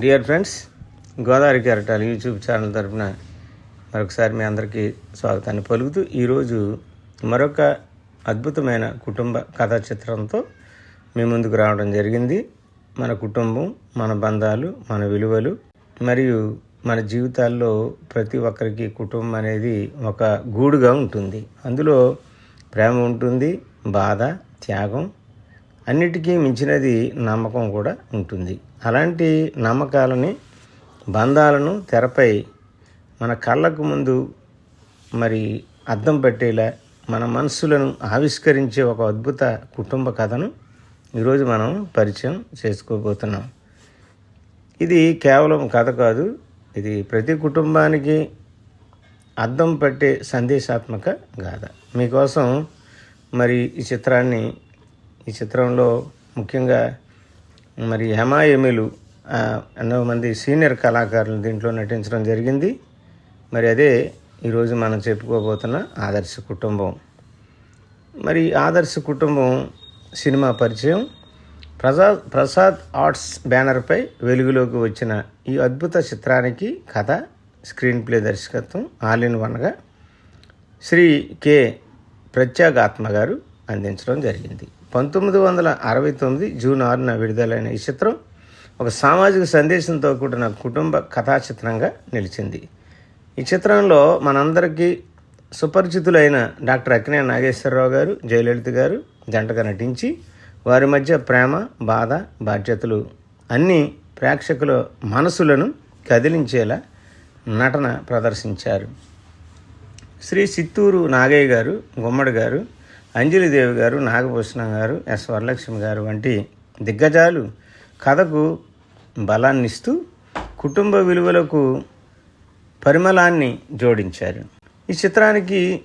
Dear friends Godavari కెరటాలు YouTube channel తరపున మరొకసారి మీ అందరికీ స్వాగతాన్ని పలుకుతూ ఈరోజు మరొక అద్భుతమైన కుటుంబ కథా చిత్రంతో మీ ముందుకు రావడం జరిగింది. మన కుటుంబం మన బంధాలు మన విలువలు మరియు మన జీవితాల్లో ప్రతి ఒక్కరికి కుటుంబం అనేది ఒక గూడుగా ఉంటుంది. అందులో ప్రేమ ఉంటుంది బాధ త్యాగం అన్నిటికీ మించినది నమ్మకం కూడా ఉంటుంది. అలాంటి నమ్మకాలని బంధాలను తెరపై మన కళ్ళకు ముందు మరి అద్దం పెట్టేలా మన మనస్సులను ఆవిష్కరించే ఒక అద్భుత కుటుంబ కథను ఈరోజు మనం పరిచయం చేసుకోబోతున్నాం. ఇది కేవలం కథ కాదు ఇది ప్రతి కుటుంబానికి అద్దం పట్టే సందేశాత్మక గాథ. మీకోసం మరి ఈ చిత్రాన్ని ఈ చిత్రంలో ముఖ్యంగా మరి హెమాయమిలు ఎన్నో మంది సీనియర్ కళాకారులు దీంట్లో నటించడం జరిగింది. మరి అదే ఈరోజు మనం చెప్పుకోబోతున్న ఆదర్శ కుటుంబం. మరి ఆదర్శ కుటుంబం సినిమా పరిచయం. ప్రసాద్ ప్రసాద్ ఆర్ట్స్ బ్యానర్పై వెలుగులోకి వచ్చిన ఈ అద్భుత చిత్రానికి కథ స్క్రీన్ ప్లే దర్శకత్వం ఆల్ ఇన్ వన్గా శ్రీ కె ప్రత్యేగాత్మ గారు అందించడం జరిగింది. పంతొమ్మిది వందల అరవై తొమ్మిది జూన్ ఆరున విడుదలైన ఈ చిత్రం ఒక సామాజిక సందేశంతో కూడిన కుటుంబ కథా చిత్రంగా నిలిచింది. ఈ చిత్రంలో మనందరికీ సుపరిచితులైన డాక్టర్ అక్కినే నాగేశ్వరరావు గారు జయలలిత గారు జంటగా నటించి వారి మధ్య ప్రేమ బాధ బాధ్యతలు అన్నీ ప్రేక్షకుల మనసులను కదిలించేలా నటన ప్రదర్శించారు. శ్రీ చిత్తూరు నాగయ్య గారు గుమ్మడి గారు అంజలిదేవి గారు నాగభూషణం గారు ఎస్ వరలక్ష్మి గారు వంటి దిగ్గజాలు కథకు బలాన్నిస్తూ కుటుంబ విలువలకు పరిమళాన్ని జోడించారు. ఈ చిత్రానికి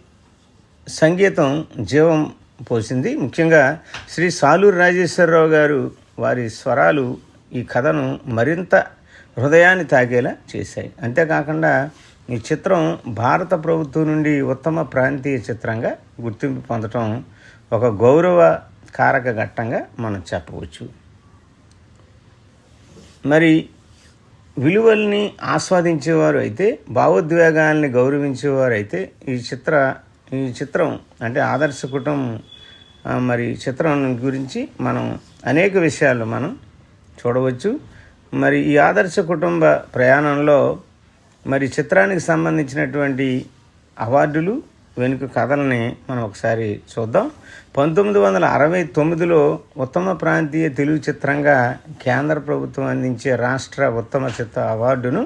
సంగీతం జీవం పోసింది. ముఖ్యంగా శ్రీ సాలూరు రాజేశ్వరరావు గారు వారి స్వరాలు ఈ కథను మరింత హృదయాన్ని తాకేలా చేశాయి. అంతేకాకుండా ఈ చిత్రం భారత ప్రభుత్వం నుండి ఉత్తమ ప్రాంతీయ చిత్రంగా గుర్తింపు పొందటం ఒక గౌరవ కారక ఘట్టంగా మనం చెప్పవచ్చు. మరి విలువల్ని ఆస్వాదించేవారు అయితే భావోద్వేగాల్ని గౌరవించేవారు అయితే ఈ చిత్ర ఈ చిత్రం అంటే ఆదర్శ కుటుంబం మరి చిత్రం గురించి మనం అనేక విషయాలు మనం చూడవచ్చు. మరి ఈ ఆదర్శ కుటుంబ ప్రయాణంలో మరి చిత్రానికి సంబంధించినటువంటి అవార్డులు వెనుక కథలని మనం ఒకసారి చూద్దాం. పంతొమ్మిది వందల అరవై తొమ్మిదిలో ఉత్తమ ప్రాంతీయ తెలుగు చిత్రంగా కేంద్ర ప్రభుత్వం అందించే రాష్ట్ర ఉత్తమ చిత్ర అవార్డును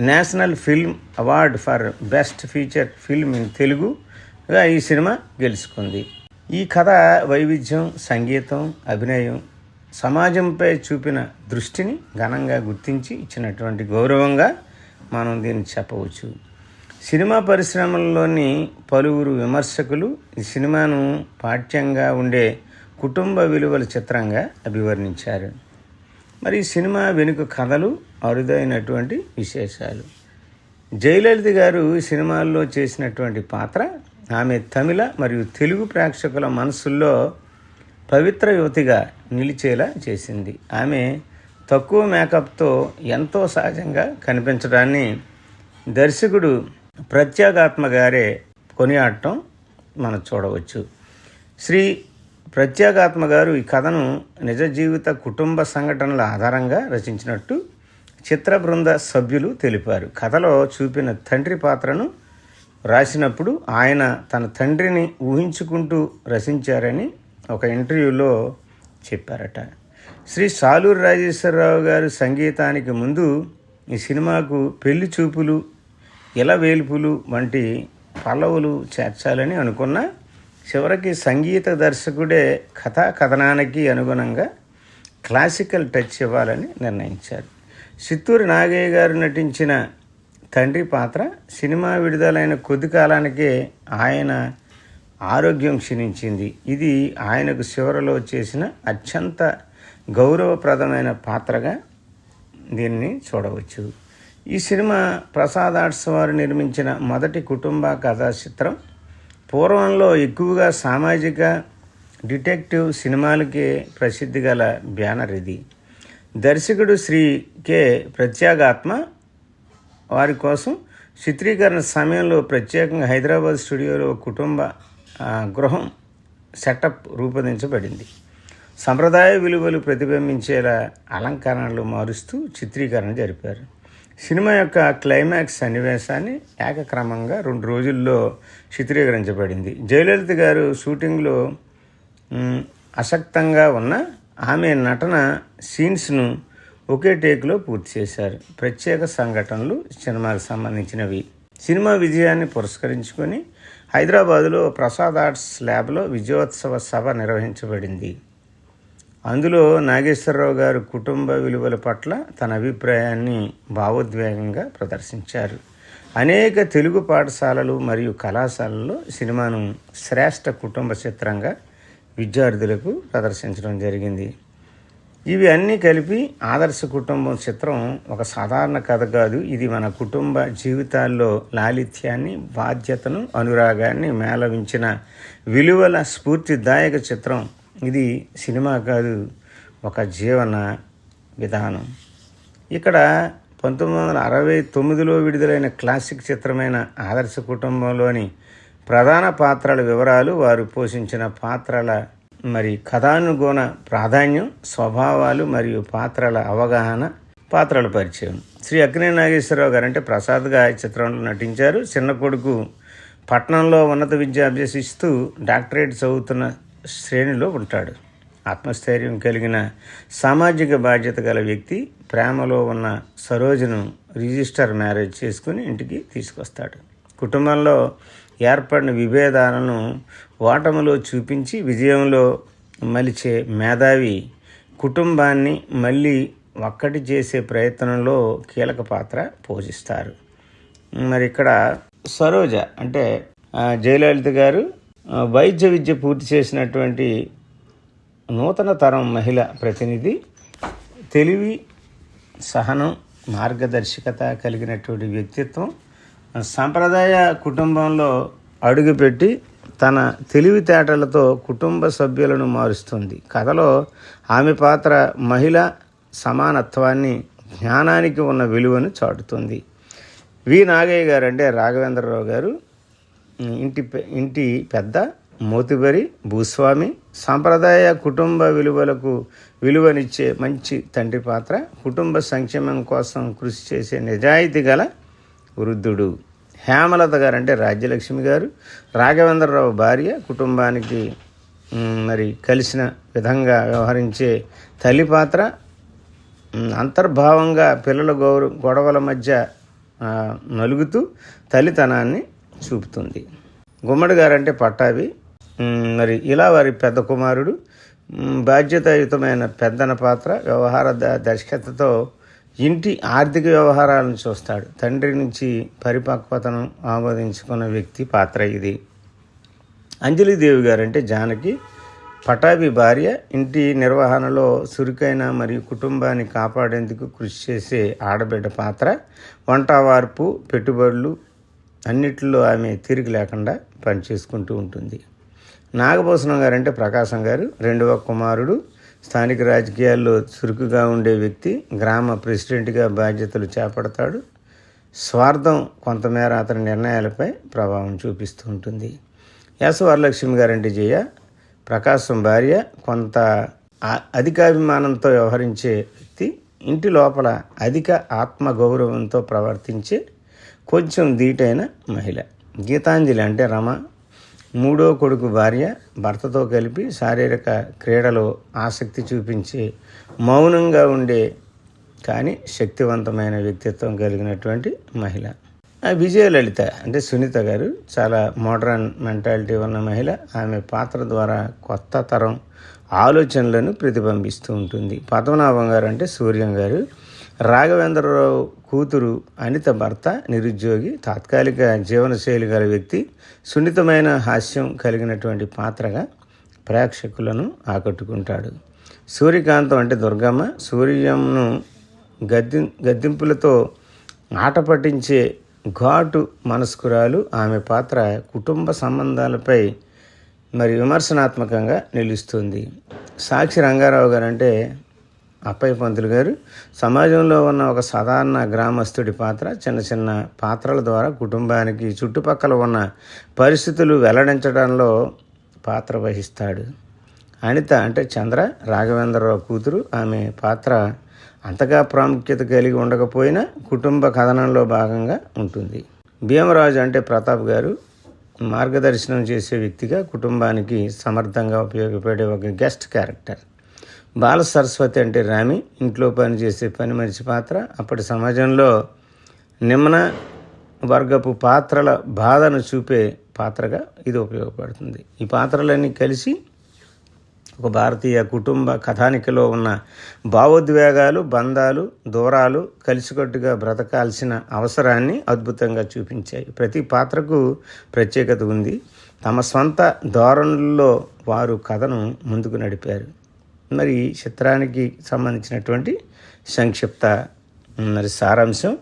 national film award for best feature film in తెలుగుగా ఈ సినిమా గెలుచుకుంది. ఈ కథ వైవిధ్యం సంగీతం అభినయం సమాజంపై చూపిన దృష్టిని ఘనంగా గుర్తించి ఇచ్చినటువంటి గౌరవంగా మనం దీన్ని చెప్పవచ్చు. సినిమా పరిశ్రమల్లోని పలువురు విమర్శకులు ఈ సినిమాను పాఠ్యంగా ఉండే కుటుంబ విలువల చిత్రంగా అభివర్ణించారు. మరి సినిమా వెనుక కథలు అరుదైనటువంటి విశేషాలు. జయలలిత గారు ఈ సినిమాల్లో చేసినటువంటి పాత్ర ఆమె తమిళ మరియు తెలుగు ప్రేక్షకుల మనసుల్లో పవిత్ర యువతిగా నిలిచేలా చేసింది. ఆమె తక్కువ మేకప్తో ఎంతో సహజంగా కనిపించడాన్ని దర్శకుడు ప్రత్యేగాత్మ గారే కొనియాడటం మనం చూడవచ్చు. శ్రీ ప్రత్యేగాత్మ గారు ఈ కథను నిజ జీవిత కుటుంబ సంఘటనల ఆధారంగా రచించినట్టు చిత్ర బృంద సభ్యులు తెలిపారు. కథలో చూపిన తండ్రి పాత్రను రాసినప్పుడు ఆయన తన తండ్రిని ఊహించుకుంటూ రచించారని ఒక ఇంటర్వ్యూలో చెప్పారట. శ్రీ సాలూరు రాజేశ్వరరావు గారు సంగీతానికి ముందు ఈ సినిమాకు పెళ్ళి చూపులు ఇల వేల్పులు వంటి పల్లవులు చేర్చాలని అనుకున్న చివరికి సంగీత దర్శకుడే కథా కథనానికి అనుగుణంగా క్లాసికల్ టచ్ ఇవ్వాలని నిర్ణయించారు. చిత్తూరు నాగయ్య గారు నటించిన తండ్రి పాత్ర సినిమా విడుదలైన కొద్ది కాలానికే ఆయన ఆరోగ్యం క్షీణించింది. ఇది ఆయనకు చివరలో చేసిన అత్యంత గౌరవప్రదమైన పాత్రగా దీన్ని చూడవచ్చు. ఈ సినిమా ప్రసాద్ ఆర్ట్స్ వారు నిర్మించిన మొదటి కుటుంబ కథా చిత్రం పూర్వంలో ఎక్కువగా సామాజిక డిటెక్టివ్ సినిమాలకే ప్రసిద్ధి గల బ్యానర్ ఇది. దర్శకుడు శ్రీ కె. ప్రత్యేగాత్మ వారి కోసం చిత్రీకరణ సమయంలో ప్రత్యేకంగా హైదరాబాద్ స్టూడియోలో కుటుంబ గృహం సెటప్ రూపొందించబడింది. సంప్రదాయ విలువలు ప్రతిబింబించేలా అలంకరణలు మారుస్తూ చిత్రీకరణ జరిపారు. సినిమా యొక్క క్లైమాక్స్ సన్నివేశాన్ని ఏకక్రమంగా రెండు రోజుల్లో చిత్రీకరించబడింది. జయలలిత గారు షూటింగ్లో అసక్తంగా ఉన్న ఆమె నటన సీన్స్ను ఒకే టేక్లో పూర్తి చేశారు. ప్రత్యేక సంఘటనలు సినిమాకు సంబంధించినవి. సినిమా విజయాన్ని పురస్కరించుకొని హైదరాబాదులో ప్రసాద్ ఆర్ట్స్ ల్యాబ్లో విజయోత్సవ సభ నిర్వహించబడింది. అందులో నాగేశ్వరరావు గారు కుటుంబ విలువల పట్ల తన అభిప్రాయాన్ని భావోద్వేగంగా ప్రదర్శించారు. అనేక తెలుగు పాఠశాలలు మరియు కళాశాలల్లో సినిమాను శ్రేష్ఠ కుటుంబ చిత్రంగా విద్యార్థులకు ప్రదర్శించడం జరిగింది. ఇవి అన్నీ కలిపి ఆదర్శ కుటుంబం చిత్రం ఒక సాధారణ కథ కాదు. ఇది మన కుటుంబ జీవితాల్లో లాలిత్యాన్ని బాధ్యతను అనురాగాన్ని మేళవించిన విలువల స్ఫూర్తిదాయక చిత్రం. ఇది సినిమా కాదు ఒక జీవన విధానం. ఇక్కడ పంతొమ్మిది వందల అరవై తొమ్మిదిలో విడుదలైన క్లాసిక్ చిత్రమైన ఆదర్శ కుటుంబంలోని ప్రధాన పాత్రల వివరాలు వారు పోషించిన పాత్రల మరి కథానుగుణ ప్రాధాన్యం స్వభావాలు మరియు పాత్రల అవగాహన పాత్రల పరిచయం. శ్రీ అక్కినే నాగేశ్వరరావు గారు అంటే ప్రసాద్గా ఈ చిత్రంలో నటించారు. చిన్న కొడుకు పట్నంలో ఉన్నత విద్య అభ్యసిస్తూ డాక్టరేట్ చదువుతున్న శ్రేణిలో ఉంటాడు. ఆత్మస్థైర్యం కలిగిన సామాజిక బాధ్యత గల వ్యక్తి ప్రేమలో ఉన్న సరోజను రిజిస్టర్ మ్యారేజ్ చేసుకుని ఇంటికి తీసుకొస్తాడు. కుటుంబంలో ఏర్పడిన విభేదాలను ఓటములో చూపించి విజయంలో మలిచే మేధావి కుటుంబాన్ని మళ్ళీ ఒక్కటి చేసే ప్రయత్నంలో కీలక పాత్ర పోషిస్తారు. మరి ఇక్కడ సరోజ అంటే జయలలిత గారు వైద్య విద్య పూర్తి చేసినటువంటి నూతన తరం మహిళ ప్రతినిధి తెలివి సహనం మార్గదర్శకత కలిగినటువంటి వ్యక్తిత్వం సాంప్రదాయ కుటుంబంలో అడుగుపెట్టి తన తెలివితేటలతో కుటుంబ సభ్యులను మారుస్తుంది. కథలో ఆమె పాత్ర మహిళ సమానత్వాన్ని జ్ఞానానికి ఉన్న విలువను చాటుతుంది. వి నాగయ్య గారు అంటే రాఘవేంద్రరావు గారు ఇంటి ఇంటి పెద్ద మోతిబరి భూస్వామి సాంప్రదాయ కుటుంబ విలువలకు విలువనిచ్చే మంచి తండ్రి పాత్ర కుటుంబ సంక్షేమం కోసం కృషి చేసే నిజాయితీ గల వృద్ధుడు. హేమలత గారు అంటే రాజ్యలక్ష్మి గారు. రాఘవేంద్రరావు భార్య కుటుంబానికి మరి కలిసిన విధంగా వ్యవహరించే తల్లి పాత్ర. అంతర్భావంగా పిల్లల గౌరవ గొడవల మధ్య నలుగుతూ తల్లితనాన్ని చూపుతుంది. గుమ్మడి గారంటే పట్టాభి. మరి ఇలా వారి పెద్ద కుమారుడు బాధ్యతాయుతమైన పెద్దన పాత్ర వ్యవహార ద- దర్శకతతో ఇంటి ఆర్థిక వ్యవహారాలను చూస్తాడు. తండ్రి నుంచి పరిపక్వతను ఆమోదించుకున్న వ్యక్తి పాత్ర ఇది. అంజలిదేవి గారంటే జానకి. పటాభి భార్య ఇంటి నిర్వహణలో చురుకైన మరియు కుటుంబాన్ని కాపాడేందుకు కృషి చేసే ఆడబిడ్డ పాత్ర. వంట వార్పు పెట్టుబడులు అన్నిటిలో ఆమె తీరిక లేకుండా పనిచేసుకుంటూ ఉంటుంది. నాగభూషణం గారంటే ప్రకాశం గారు రెండవ కుమారుడు స్థానిక రాజకీయాల్లో చురుకుగా ఉండే వ్యక్తి గ్రామ ప్రెసిడెంట్గా బాధ్యతలు చేపడతాడు. స్వార్థం కొంతమేర అతని నిర్ణయాలపై ప్రభావం చూపిస్తూ ఉంటుంది. ఎస్ వరలక్ష్మి గారంటే జయ ప్రకాశం భార్య కొంత అధికాభిమానంతో వ్యవహరించే వ్యక్తి ఇంటి లోపల అధిక ఆత్మగౌరవంతో ప్రవర్తించే కొంచెం ధీటైన మహిళ. గీతాంజలి అంటే రమ. మూడో కొడుకు భార్య. భర్తతో కలిపి శారీరక క్రీడలో ఆసక్తి చూపించి మౌనంగా ఉండే కానీ శక్తివంతమైన వ్యక్తిత్వం కలిగినటువంటి మహిళ. ఆ విజయలలిత అంటే సునీత గారు చాలా మోడర్న్ మెంటాలిటీ ఉన్న మహిళ. ఆమె పాత్ర ద్వారా కొత్త తరం ఆలోచనలను ప్రతిబింబిస్తూ ఉంటుంది. పద్మనాభం గారు అంటే సూర్యం గారు. రాఘవేంద్రరావు కూతురు అనిత భర్త నిరుద్యోగి తాత్కాలిక జీవనశైలి గల వ్యక్తి సున్నితమైన హాస్యం కలిగినటువంటి పాత్రగా ప్రేక్షకులను ఆకట్టుకుంటాడు. సూర్యకాంతం అంటే దుర్గమ్మ. సూర్యంను గద్ది గద్దింపులతో ఆట పట్టించే ఘాటు మనస్కురాలు. ఆమె పాత్ర కుటుంబ సంబంధాలపై మరి విమర్శనాత్మకంగా నిలుస్తుంది. సాక్షి రంగారావు గారు అంటే అప్పయ్య పంతులు గారు సమాజంలో ఉన్న ఒక సాధారణ గ్రామస్తుడి పాత్ర చిన్న చిన్న పాత్రల ద్వారా కుటుంబానికి చుట్టుపక్కల ఉన్న పరిస్థితులు వెల్లడించడంలో పాత్ర వహిస్తాడు. అనిత అంటే చంద్ర రాఘవేంద్రరావు కూతురు. ఆమె పాత్ర అంతగా ప్రాముఖ్యత కలిగి ఉండకపోయినా కుటుంబ కథనంలో భాగంగా ఉంటుంది. భీమరాజు అంటే ప్రతాప్ గారు మార్గదర్శనం చేసే వ్యక్తిగా కుటుంబానికి సమర్థంగా ఉపయోగపడే ఒక గెస్ట్ క్యారెక్టర్. బాల సరస్వతి అంటే రామి ఇంట్లో పనిచేసే పని మనిషి పాత్ర అప్పటి సమాజంలో నిమ్న వర్గపు పాత్రల బాధను చూపే పాత్రగా ఇది ఉపయోగపడుతుంది. ఈ పాత్రలన్నీ కలిసి ఒక భారతీయ కుటుంబ కథానికలో ఉన్న భావోద్వేగాలు బంధాలు దూరాలు కలిసికట్టుగా బ్రతకాల్సిన అవసరాన్ని అద్భుతంగా చూపించాయి. ప్రతి పాత్రకు ప్రత్యేకత ఉంది. తమ సొంత ధోరణుల్లో వారు కథను ముందుకు నడిపారు. మరి చిత్రానికి సంబంధించినటువంటి సంక్షిప్త మరి సారాంశం.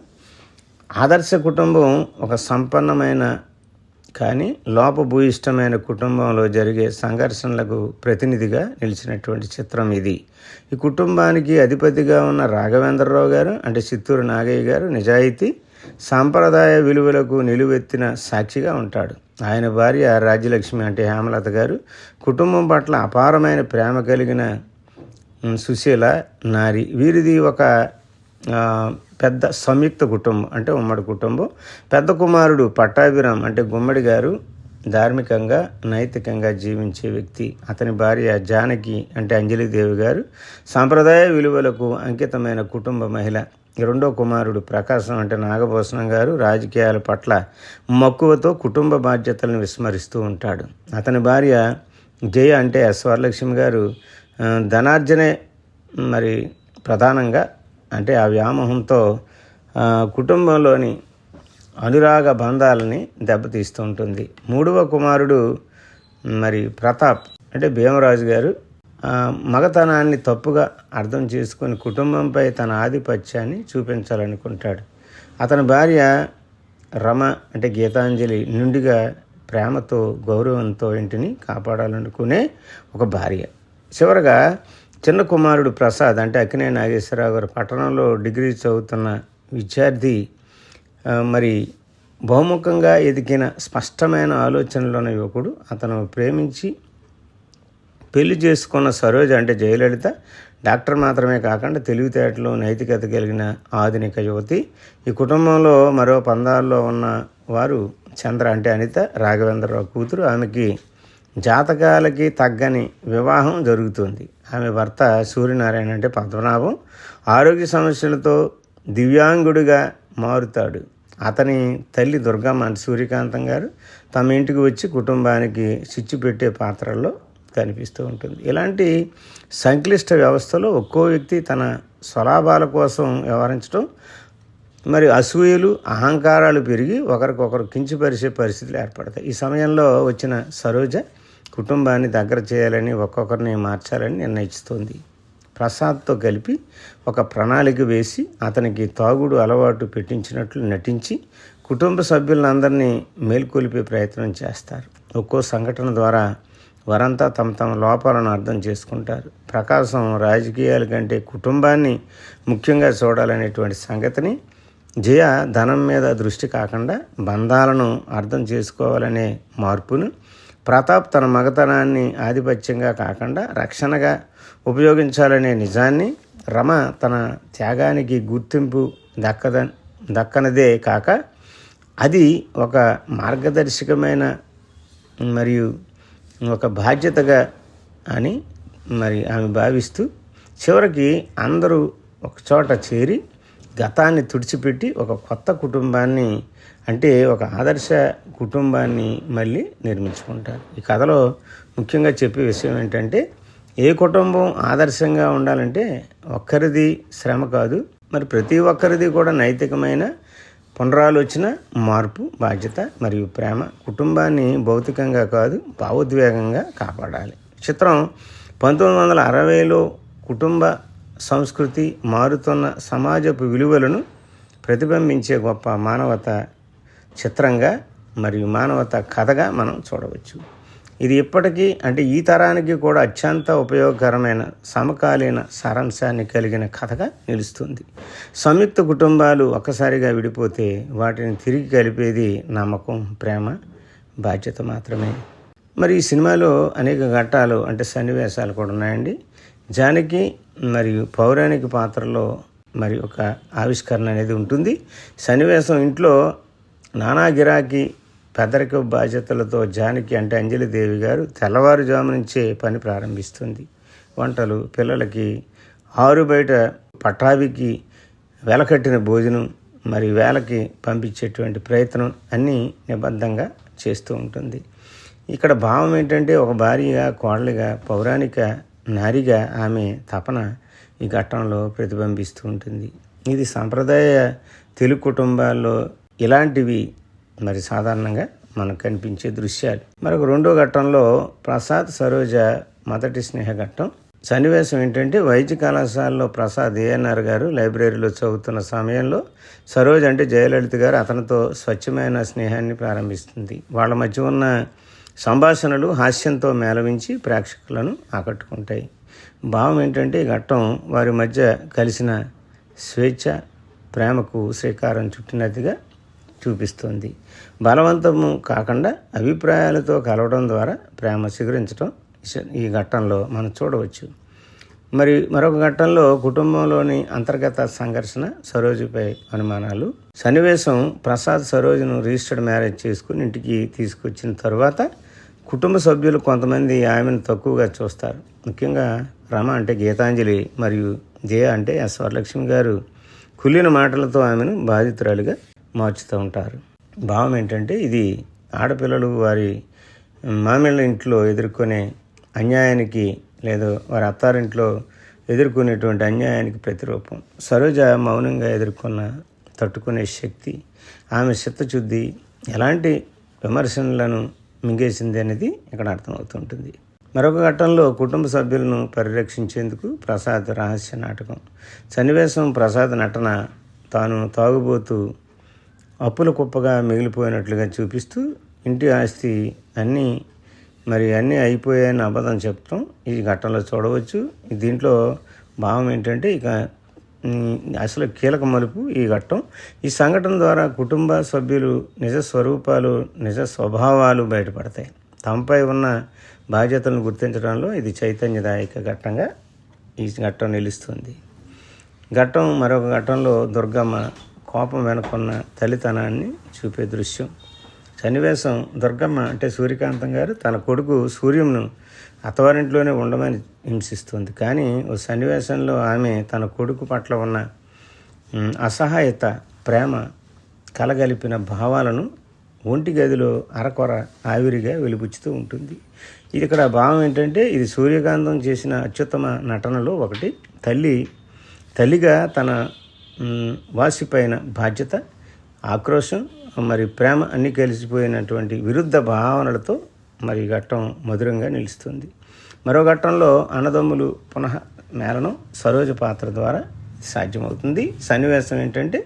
ఆదర్శ కుటుంబం ఒక సంపన్నమైన కానీ లోపభూయిష్టమైన కుటుంబంలో జరిగే సంఘర్షణలకు ప్రతినిధిగా నిలిచినటువంటి చిత్రం ఇది. ఈ కుటుంబానికి అధిపతిగా ఉన్న రాఘవేంద్రరావు గారు అంటే చిత్తూరు నాగయ్య గారు నిజాయితీ సాంప్రదాయ విలువలకు నిలువెత్తిన సాక్షిగా ఉంటాడు. ఆయన భార్య రాజ్యలక్ష్మి అంటే హేమలత గారు కుటుంబం పట్ల అపారమైన ప్రేమ కలిగిన సుశీల నారి. వీరిది ఒక పెద్ద సంయుక్త కుటుంబం అంటే ఉమ్మడి కుటుంబం. పెద్ద కుమారుడు పట్టాభిరామ్ అంటే గుమ్మడి గారు ధార్మికంగా నైతికంగా జీవించే వ్యక్తి. అతని భార్య జానకి అంటే అంజలిదేవి గారు. సాంప్రదాయ విలువలకు అంకితమైన కుటుంబ మహిళ. రెండో కుమారుడు ప్రకాశం అంటే నాగభూషణం గారు రాజకీయాల పట్ల మక్కువతో కుటుంబ బాధ్యతలను విస్మరిస్తూ ఉంటాడు. అతని భార్య జయ అంటే ఎస్. వరలక్ష్మి గారు ధనార్జనే మరి ప్రధానంగా అంటే ఆ వ్యామోహంతో కుటుంబంలోని అనురాగ బంధాలని దెబ్బతీస్తూ ఉంటుంది. మూడవ కుమారుడు మరి ప్రతాప్ అంటే భీమరాజు గారు మగతనాన్ని తప్పుగా అర్థం చేసుకొని కుటుంబంపై తన ఆధిపత్యాన్ని చూపించాలనుకుంటాడు. అతని భార్య రమ అంటే గీతాంజలి నుండిగా ప్రేమతో గౌరవంతో ఇంటిని కాపాడాలనుకునే ఒక భార్య. చివరగా చిన్న కుమారుడు ప్రసాద్ అంటే అక్కినే నాగేశ్వరరావు గారు పట్టణంలో డిగ్రీ చదువుతున్న విద్యార్థి మరి బహుముఖంగా ఎదిగిన స్పష్టమైన ఆలోచనలున్న యువకుడు. అతను ప్రేమించి పెళ్ళి చేసుకున్న సరోజ అంటే జయలలిత డాక్టర్ మాత్రమే కాకుండా తెలివితేటలు నైతికత కలిగిన ఆధునిక యువతి. ఈ కుటుంబంలో మరో పందాల్లో ఉన్న వారు చంద్ర అంటే అనిత రాఘవేంద్రరావు కూతురు. ఆమెకి జాతకాలకి తగ్గని వివాహం జరుగుతుంది. ఆమె భర్త సూర్యనారాయణ అంటే పద్మనాభం. ఆరోగ్య సమస్యలతో దివ్యాంగుడిగా మారుతాడు. అతని తల్లి దుర్గమ్మ అంటే సూర్యకాంతం గారు తమ ఇంటికి వచ్చి కుటుంబానికి చిచ్చు పెట్టే పాత్రల్లో కనిపిస్తూ ఉంటుంది. ఇలాంటి సంక్లిష్ట వ్యవస్థలో ఒక్కో వ్యక్తి తన స్వలాభాల కోసం వ్యవహరించడం మరి అసూయలు అహంకారాలు పెరిగి ఒకరికొకరు కించిపరిచే పరిస్థితులు ఏర్పడతాయి. ఈ సమయంలో వచ్చిన సరోజ కుటుంబాన్ని దగ్గర చేయాలని ఒక్కొక్కరిని మార్చాలని నిర్ణయిస్తుంది. ప్రసాద్తో కలిపి ఒక ప్రణాళిక వేసి అతనికి తాగుడు అలవాటు పెట్టించినట్లు నటించి కుటుంబ సభ్యులందరినీ మేల్కొలిపే ప్రయత్నం చేస్తారు. ఒక్కో సంఘటన ద్వారా వారంతా తమ తమ లోపాలను అర్థం చేసుకుంటారు. ప్రకాశం రాజకీయాల కంటే కుటుంబాన్ని ముఖ్యంగా చూడాలనేటువంటి సంగతిని జయ ధనం మీద దృష్టి కాకుండా బంధాలను అర్థం చేసుకోవాలనే మార్పును ప్రతాప్ తన మగతనాన్ని ఆధిపత్యంగా కాకుండా రక్షణగా ఉపయోగించాలనే నిజాన్ని రమ తన త్యాగానికి గుర్తింపు దక్కద దక్కనదే కాక అది ఒక మార్గదర్శకమైన మరియు ఒక బాధ్యతగా అని మరి ఆమె భావిస్తూ చివరికి అందరూ ఒకచోట చేరి గతాన్ని తుడిచిపెట్టి ఒక కొత్త కుటుంబాన్ని అంటే ఒక ఆదర్శ కుటుంబాన్ని మళ్ళీ నిర్మించుకుంటారు. ఈ కథలో ముఖ్యంగా చెప్పే విషయం ఏంటంటే ఏ కుటుంబం ఆదర్శంగా ఉండాలంటే ఒక్కరిది శ్రమ కాదు. మరి ప్రతి ఒక్కరిది కూడా నైతికమైన పునరాలోచన మార్పు బాధ్యత మరియు ప్రేమ కుటుంబాన్ని భౌతికంగా కాదు భావోద్వేగంగా కాపాడాలి. చిత్రం పంతొమ్మిది వందల అరవైలో కుటుంబ సంస్కృతి మారుతున్న సమాజపు విలువలను ప్రతిబింబించే గొప్ప మానవత చిత్రంగా మరియు మానవత కథగా మనం చూడవచ్చు. ఇది ఇప్పటికీ అంటే ఈ తరానికి కూడా అత్యంత ఉపయోగకరమైన సమకాలీన సారాంశాన్ని కలిగిన కథగా నిలుస్తుంది. సంయుక్త కుటుంబాలు ఒక్కసారిగా విడిపోతే వాటిని తిరిగి కలిపేది నమ్మకం ప్రేమ బాధ్యత మాత్రమే. మరి ఈ సినిమాలో అనేక ఘట్టాలు అంటే సన్నివేశాలు కూడా ఉన్నాయండి. జానకి మరియు పౌరాణిక పాత్రలో మరి ఒక ఆవిష్కరణ అనేది ఉంటుంది. సన్నివేశం ఇంట్లో నానా గిరాకీ పెదరిక బాధ్యతలతో జానకి అంటే అంజలిదేవి గారు తెల్లవారుజాము నుంచే పని ప్రారంభిస్తుంది. వంటలు పిల్లలకి ఆరు బయట పటాభికి వెలకట్టిన భోజనం మరి వేలకి పంపించేటువంటి ప్రయత్నం అన్నీ నిబద్ధంగా చేస్తూ ఉంటుంది. ఇక్కడ భావం ఏంటంటే ఒక భార్యగా కోడలిగా పౌరాణిక నారిగా ఆమె తపన ఈ ఘట్టంలో ప్రతిబింబిస్తూ ఉంటుంది. ఇది సాంప్రదాయ తెలుగు కుటుంబాల్లో ఇలాంటివి మరి సాధారణంగా మనకు కనిపించే దృశ్యాలు. మరొక రెండో ఘట్టంలో ప్రసాద్ సరోజ మొదటి స్నేహ ఘట్టం. సన్నివేశం ఏంటంటే వైద్య కళాశాలలో ప్రసాద్ ఏఎన్ఆర్ గారు లైబ్రరీలో చదువుతున్న సమయంలో సరోజ్ అంటే జయలలిత గారు అతనితో స్వచ్ఛమైన స్నేహాన్ని ప్రారంభిస్తుంది. వాళ్ళ మధ్య ఉన్న సంభాషణలు హాస్యంతో మేళవించి ప్రేక్షకులను ఆకట్టుకుంటాయి. భావం ఏంటంటే ఈ ఘట్టం వారి మధ్య కలిసిన స్వేచ్ఛ ప్రేమకు శ్రీకారం చుట్టినదిగా చూపిస్తుంది. బలవంతము కాకుండా అభిప్రాయాలతో కలవడం ద్వారా ప్రేమ చిగురించడం ఈ ఘట్టంలో మనం చూడవచ్చు. మరి మరొక ఘట్టంలో కుటుంబంలోని అంతర్గత సంఘర్షణ సరోజుపై అనుమానాలు. సన్నివేశం ప్రసాద్ సరోజును రిజిస్టర్డ్ మ్యారేజ్ చేసుకుని ఇంటికి తీసుకొచ్చిన తరువాత కుటుంబ సభ్యులు కొంతమంది ఆమెను తక్కువగా చూస్తారు. ముఖ్యంగా రమ అంటే గీతాంజలి మరియు జయ అంటే ఎస్ వరలక్ష్మి గారు కులిన మాటలతో ఆమెను బాధితురాలుగా మార్చుతూ ఉంటారు. భావం ఏంటంటే ఇది ఆడపిల్లలు వారి మామిళ్ళ ఇంట్లో ఎదుర్కొనే అన్యాయానికి లేదా వారి అత్తారింట్లో ఎదుర్కొనేటువంటి అన్యాయానికి ప్రతిరూపం. సరోజ మౌనంగా ఎదుర్కొన్న తట్టుకునే శక్తి ఆమె చిత్తశుద్ధి ఎలాంటి విమర్శనలను మింగేసింది అనేది ఇక్కడ అర్థమవుతుంటుంది. మరొక ఘట్టంలో కుటుంబ సభ్యులను పరిరక్షించేందుకు ప్రసాద్ రహస్య నాటకం. సన్నివేశం ప్రసాద్ నటన తాను తాగుబోతూ అప్పుల కుప్పగా మిగిలిపోయినట్లుగా చూపిస్తూ ఇంటి ఆస్తి అన్నీ మరి అన్నీ అయిపోయాయని అబద్ధం చెప్తాం. ఈ ఘట్టంలో చూడవచ్చు. దీంట్లో భావం ఏంటంటే ఇక అసలు కీలక మలుపు ఈ ఘట్టం. ఈ సంఘటన ద్వారా కుటుంబ సభ్యులు నిజ స్వరూపాలు నిజ స్వభావాలు బయటపడతాయి. తమపై ఉన్న బాధ్యతలను గుర్తించడంలో ఇది చైతన్యదాయక ఘట్టంగా ఈ ఘట్టం నిలుస్తుంది. ఘట్టం మరొక ఘట్టంలో దుర్గమ్మ కోపం వెనుకున్న తల్లితనాన్ని చూపే దృశ్యం. సన్నివేశం దుర్గమ్మ అంటే సూర్యకాంతం గారు తన కొడుకు సూర్యంను అత్తవారింట్లోనే ఉండమని హింసిస్తుంది. కానీ ఓ సన్నివేశంలో ఆమె తన కొడుకు పట్ల ఉన్న అసహాయత ప్రేమ కలగలిపిన భావాలను ఒంటి గదిలో అరకొర ఆవిరిగా వెలుపుచ్చుతూ ఉంటుంది. ఇది ఇక్కడ భావం ఏంటంటే ఇది సూర్యకాంతం చేసిన అత్యుత్తమ నటనలో ఒకటి. తల్లి తల్లిగా తన వాసిపైన బాధ్యత ఆక్రోశం మరి ప్రేమ అన్ని కలిసిపోయినటువంటి విరుద్ధ భావనలతో మరి ఘట్టం మధురంగా నిలుస్తుంది. మరో ఘట్టంలో అన్నదమ్ములు పునః మేళనం సరోజ పాత్ర ద్వారా సాధ్యమవుతుంది. సన్నివేశం ఏంటంటే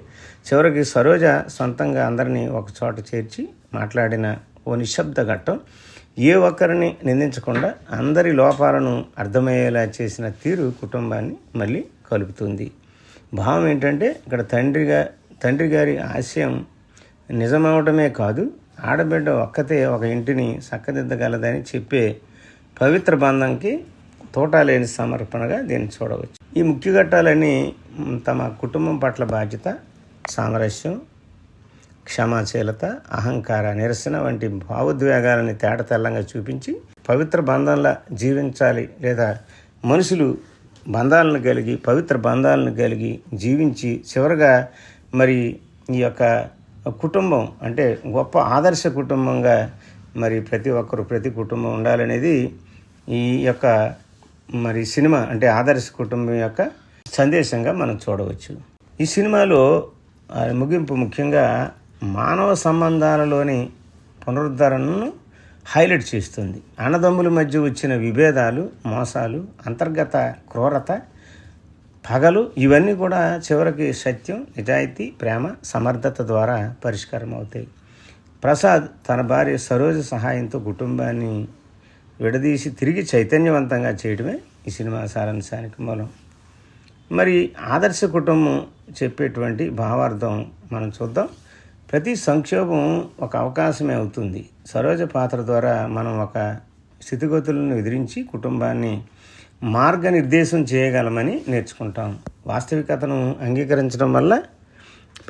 చివరికి సరోజ సొంతంగా అందరినీ ఒక చోట చేర్చి మాట్లాడిన ఓ నిశ్శబ్ద ఘట్టం. ఏ ఒక్కరిని నిందించకుండా అందరి లోపాలను అర్థమయ్యేలా చేసిన తీరు కుటుంబాన్ని మళ్ళీ కలుపుతుంది. భావం ఏంటంటే ఇక్కడ తండ్రిగా తండ్రి గారి ఆశయం నిజమవటమే కాదు ఆడబిడ్డ ఒక్కతే ఒక ఇంటిని చక్కదిద్దగలదని చెప్పే పవిత్ర బంధంకి తోటాలేని సమర్పణగా దీన్ని చూడవచ్చు. ఈ ముఖ్య ఘట్టాలన్నీ తమ కుటుంబం పట్ల బాధ్యత సామరస్యం క్షమాశీలత అహంకార నిరసన వంటి భావోద్వేగాలని తేట తెల్లంగా చూపించి పవిత్ర బంధంలా జీవించాలి లేదా మనుషులు బంధాలను కలిగి పవిత్ర బంధాలను కలిగి జీవించి చివరగా మరి ఈ యొక్క కుటుంబం అంటే గొప్ప ఆదర్శ కుటుంబంగా మరి ప్రతి ఒక్కరు ప్రతి కుటుంబం ఉండాలనేది ఈ యొక్క మరి సినిమా అంటే ఆదర్శ కుటుంబం యొక్క సందేశంగా మనం చూడవచ్చు. ఈ సినిమాలో ముగింపు ముఖ్యంగా మానవ సంబంధాలలోని పునరుద్ధరణను హైలైట్ చేస్తుంది. అన్నదమ్ముల మధ్య వచ్చిన విభేదాలు మోసాలు అంతర్గత క్రూరత పగలు ఇవన్నీ కూడా చివరికి సత్యం నిజాయితీ ప్రేమ సమర్థత ద్వారా పరిష్కారం అవుతాయి. ప్రసాద్ తన భార్య సరోజ సహాయంతో కుటుంబాన్ని విడదీసి తిరిగి చైతన్యవంతంగా చేయడమే ఈ సినిమా సారాంశానికి మూలం. మరి ఆదర్శ కుటుంబం చెప్పేటువంటి భావార్థం మనం చూద్దాం. ప్రతి సంక్షోభం ఒక అవకాశమే అవుతుంది. సరోజ పాత్ర ద్వారా మనం ఒక స్థితిగతులను ఎదిరించి కుటుంబాన్ని మార్గనిర్దేశం చేయగలమని నేర్చుకుంటాం. వాస్తవికతను అంగీకరించడం వల్ల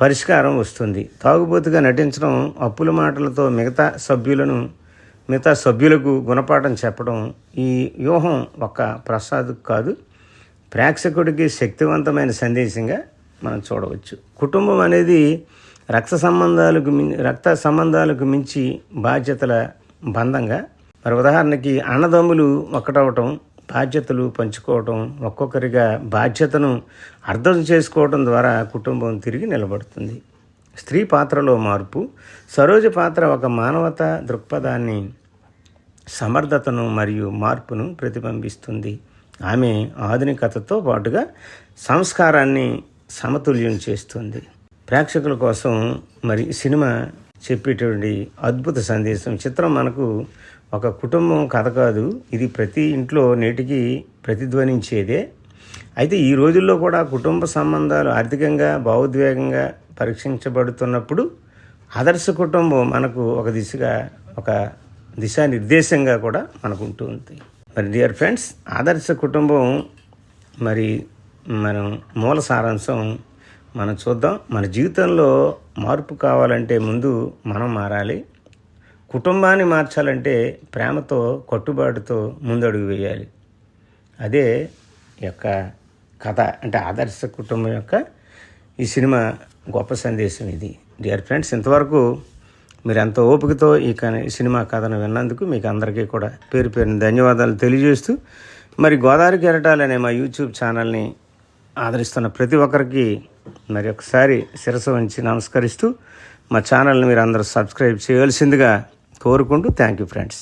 పరిష్కారం వస్తుంది. తాగుబోతుగా నటించడం అప్పుల మాటలతో మిగతా సభ్యులను మిగతా సభ్యులకు గుణపాఠం చెప్పడం ఈ వ్యూహం ఒక ప్రసాద్ కాదు. ప్రేక్షకుడికి శక్తివంతమైన సందేశంగా మనం చూడవచ్చు. కుటుంబం అనేది రక్త సంబంధాలకు మిం- రక్త సంబంధాలకు మించి బాధ్యతల బంధంగా మరి ఉదాహరణకి అన్నదమ్ములు ఒక్కటవటం బాధ్యతలు పంచుకోవటం ఒక్కొక్కరిగా బాధ్యతను అర్థం చేసుకోవటం ద్వారా కుటుంబం తిరిగి నిలబడుతుంది. స్త్రీ పాత్రలో మార్పు సరోజ పాత్ర ఒక మానవత దృక్పథాన్ని సమర్థతను మరియు మార్పును ప్రతిబింబిస్తుంది. ఆమె ఆధునికతతో పాటుగా సంస్కారాన్ని సమతుల్యం చేస్తుంది. ప్రేక్షకుల కోసం మరి సినిమా చెప్పేటువంటి అద్భుత సందేశం. చిత్రం మనకు ఒక కుటుంబం కథ కాదు. ఇది ప్రతి ఇంట్లో నేటికి ప్రతిధ్వనించేదే. అయితే ఈ రోజుల్లో కూడా కుటుంబ సంబంధాలు ఆర్థికంగా భావోద్వేగంగా పరీక్షించబడుతున్నప్పుడు ఆదర్శ కుటుంబం మనకు ఒక దిశగా ఒక దిశానిర్దేశంగా కూడా మనకు ఉంటుంది మరి డియర్ ఫ్రెండ్స్ ఆదర్శ కుటుంబం మరి మనం మూల సారాంశం మనం చూద్దాం. మన జీవితంలో మార్పు కావాలంటే ముందు మనం మారాలి. కుటుంబాన్ని మార్చాలంటే ప్రేమతో కట్టుబాటుతో ముందడుగు వేయాలి. అదే ఈ యొక్క కథ అంటే ఆదర్శ కుటుంబం యొక్క ఈ సినిమా గొప్ప సందేశం ఇది. డియర్ ఫ్రెండ్స్ ఇంతవరకు మీరు ఎంత ఓపికతో ఈ ఈ సినిమా కథను విన్నందుకు మీకు అందరికీ కూడా పేరు పేరున ధన్యవాదాలు తెలియజేస్తూ మరి గోదావరి కెరటాలనే మా యూట్యూబ్ ఛానల్ని ఆదరిస్తున్న ప్రతి ఒక్కరికి మరి ఒకసారి శిరసు ఉంచి నమస్కరిస్తూ మా ఛానల్ని మీరు అందరూ సబ్స్క్రైబ్ చేయవలసిందిగా కోరుకుంటూ థ్యాంక్ యూ ఫ్రెండ్స్.